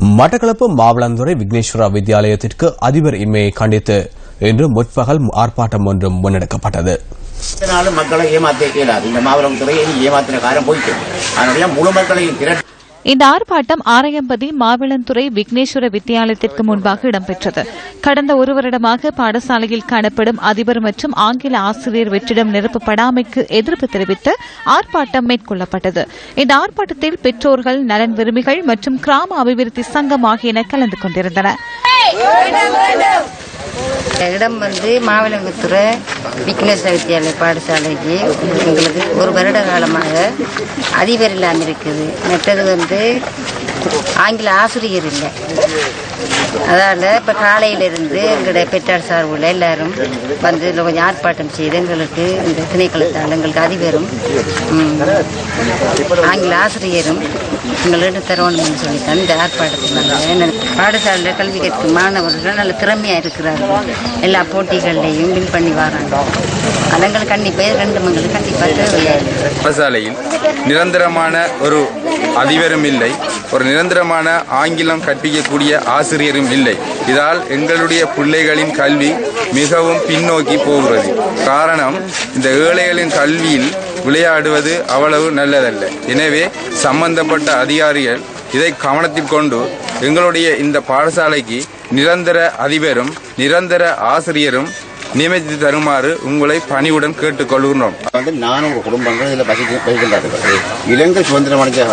மட்டக்களப்பு மாவளந்துறை விக்னேஸ்வரா வித்தியாலயத்திற்கு அதிபர் இன்மையை கண்டித்து இன்று முற்பகல் ஆர்ப்பாட்டம் ஒன்றும் முன்னெடுக்கப்பட்டது. மக்களை ஏமாற்ற இயலாது இந்த மாவளம் துறையை ஏமாத்தின காரம் போயிட்டு அதனுடைய முழு மக்களையும் திரட்டு இந்த ஆர்ப்பாட்டம் ஆரையம்பதி மாவிளந்துறை விக்னேஸ்வர வித்தியாலயத்திற்கு முன்பாக இடம்பெற்றது. கடந்த ஒரு வருடமாக பாடசாலையில் காணப்படும் அதிபர் மற்றும் ஆங்கில ஆசிரியர் வெற்றிடம் நிரப்பப்படாமைக்கு எதிர்ப்பு தெரிவித்து ஆர்ப்பாட்டம் மேற்கொள்ளப்பட்டது. இந்த ஆர்ப்பாட்டத்தில் பெற்றோர்கள் நலன் விரும்பிகள் மற்றும் கிராம அபிவிருத்தி சங்கம் ஆகியன கலந்து கொண்டிருந்தன. இடம் வந்து மாவிலங்குத்துறை விக்னேஸ்வர வித்யாலய பாடசாலைக்கு எங்களுக்கு ஒரு வருட காலமாக அதிபர் இல்லாமல் இருக்குது மற்றது வந்து ஆங்கில ஆசிரியர் இல்லை. அதனால் இப்போ காலையிலிருந்து எங்களுடைய பெற்றார் சார்பில் எல்லாரும் வந்து இதில் கொஞ்சம் ஆர்ப்பாட்டம் செய்து எங்களுக்கு இந்த திணைக்களத்தால் எங்களுக்கு அதிபரும் ஆங்கில ஆசிரியரும் எங்களுக்கு தரணும்னு சொல்லித்தான் இந்த ஆர்ப்பாட்டத்தினால பாடசாலையில் கல்வி கற்கும் மாணவர்கள் நல்ல திறமையாக இருக்கிறார்கள். எல்லா போட்டிகள்லையும் வின் பண்ணி வராங்க. அதங்களுக்கு கண்டிப்பாக ரெண்டு மங்களுக்கு கண்டிப்பாக தேவையாக பாடசாலையில் நிரந்தரமான ஒரு அதிபரும் இல்லை. ஒரு நிரந்தரமான ஆங்கிலம் கற்பிக்கக்கூடிய ஆசிரியரும் இல்லை. இதால் எங்களுடைய பிள்ளைகளின் கல்வி மிகவும் பின்னோக்கி போகிறது. காரணம் இந்த ஏழைகளின் கல்வியில் விளையாடுவது அவ்வளவு நல்லதல்ல. எனவே சம்பந்தப்பட்ட அதிகாரிகள் இதை கவனத்தில் கொண்டு எங்களுடைய இந்த பாடசாலைக்கு நிரந்தர அதிபரும் நிரந்தர ஆசிரியரும் நியமித்து தருமாறு உங்களை பணிவுடன் கேட்டுக்கொள்கிறோம் வந்து நானூறு குடும்பங்கள் இதில் பசிக்க பசிக்கின்றார்கள் இலங்கை சுதந்திரம் அடைஞ்ச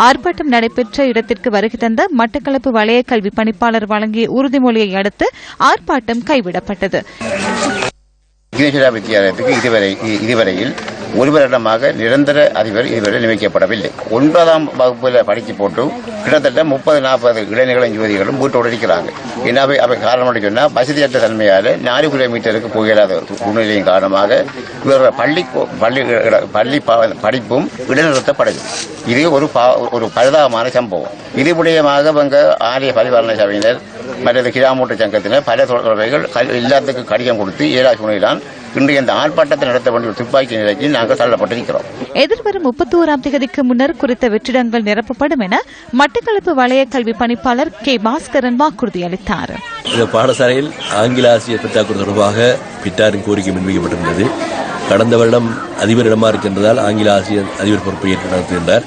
ஆர்ப்பாட்டம் நடைபெற்ற இடத்திற்கு வருகை தந்த மட்டக்களப்பு வலய கல்வி பணிப்பாளர் வழங்கிய உறுதிமொழியை அடுத்து ஆர்ப்பாட்டம் கைவிடப்பட்டது. விக்னேஸ்வரா வித்தியாலயத்துக்கு இதுவரை இதுவரையில் ஒருவரிடமாக நிரந்தர அதிபர் இதுவரை நியமிக்கப்படவில்லை. ஒன்பதாம் வகுப்பில் படித்து போட்டு கிட்டத்தட்ட முப்பது நாற்பது இளைஞர்களும் யுவதிகளும் வீட்டோடு இருக்கிறாங்க என்ன அவை காரணம் சொன்னால் வசதியற்ற தன்மையால் நாலு கிலோமீட்டருக்கு போகலாத சூழ்நிலையின் காரணமாக இவர்கள் பள்ளி பள்ளி பள்ளி படிப்பும் இடைநிறுத்தப்படுது இது ஒரு பா- ஒரு பரிதாபமான சம்பவம். இது விடயமாக இவங்க ஆலய பரிபாலன சபையினர் மற்றது கிராமூட்ட சங்கத்தினர் பல தொடர்பைகள் எல்லாத்துக்கும் கடிதம் கொடுத்து ஏழா சூழ்நிலைதான் இன்றைய இந்த ஆர்ப்பாட்டத்தை நடத்த வேண்டிய துப்பாக்கி நிலைக்கு நாங்கள் தள்ளப்பட்டிருக்கிறோம். எதிர்வரும் முப்பத்தோராம் தேதிக்கு முன்னர் குறித்த வெற்றிடங்கள் நிரப்பப்படும் என மட்டக்களப்பு வலய கல்வி பணிப்பாளர் கே. பாஸ்கரன் வாக்குறுதி அளித்தார். இந்த பாடசாலையில் ஆங்கில ஆசிரியர் பற்றாக்குறை தொடர்பாக பிட்டாரின் கோரிக்கை முன்வைக்கப்பட்டிருந்தது. கடந்த வருடம் அதிபர் இடமா இருக்கின்றதால் ஆங்கில ஆசிரியர் அதிபர் பொறுப்பை ஏற்று நடத்துகின்றார்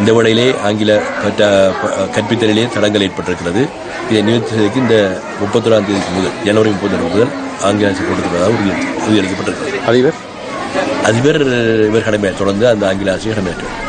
இந்த வேளையிலே ஆங்கில கற்பித்தலிலே தடங்கள் ஏற்பட்டிருக்கிறது. இதை நிவர்த்தி செய்வதற்கு இந்த முப்பத்தொராம் தேதிக்கு முதல் ஜனவரி முப்பத்தி முதல் ஆங்கில ஆசிரியர் போட்டிருப்பதாக உறுதி உறுதியளிக்கப்பட்டிருக்கிறது. அதிபர்? அதிபர் இவர் கடமையை தொடர்ந்து அந்த ஆங்கில ஆசிரியர் கடமையாற்றுவார்.